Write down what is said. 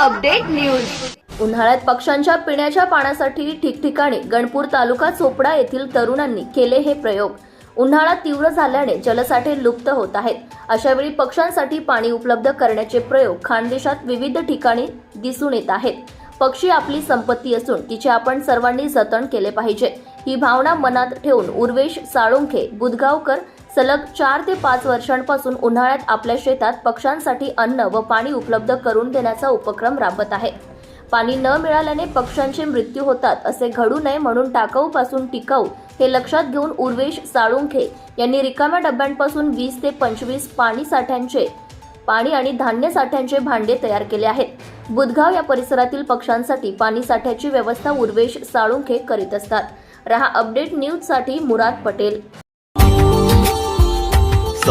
Update news. उन्हाळ्यात पक्ष्यांच्या पिण्याच्या पाण्यासाठी ठिकठिकाणी गणपूर तालुका चोपडा येथील तरुणांनी केले हे प्रयोग. उन्हाळा तीव्र झाल्याने जलसाठे लुप्त होत आहेत. अशावेळी पक्ष्यांसाठी पाणी उपलब्ध करण्याचे प्रयोग खानदेशात विविध ठिकाणी दिसून येत आहेत. पक्षी आपली संपत्ती असून तिचे आपण सर्वांनी जतन केले पाहिजे. ही भावना मनात ठेवून उर्वेश साळुंखे बुधगावकर सलग चार ते पाच वर्षांपासून उन्हाळ्यात आपल्या शेतात पक्ष्यांसाठी अन्न व पाणी उपलब्ध करून देण्याचा उपक्रम राबत आहे. पाणी न मिळाल्याने पक्ष्यांचे मृत्यू होतात असे घडू नये म्हणून टाकाऊपासून टिकाऊ हे लक्षात घेऊन उर्वेश साळुंखे यांनी रिकाम्या डब्यांपासून वीस ते पंचवीस पाणी साठ्यांचे पाणी आणि धान्य साठ्यांचे भांडे तयार केले आहेत. बुधगाव या परिसरातील पक्ष्यांसाठी पाणी साठ्याची व्यवस्था उर्वेश साळुंखे करीत असतात. रहा अपडेट न्यूजसाठी मुराद पटेल.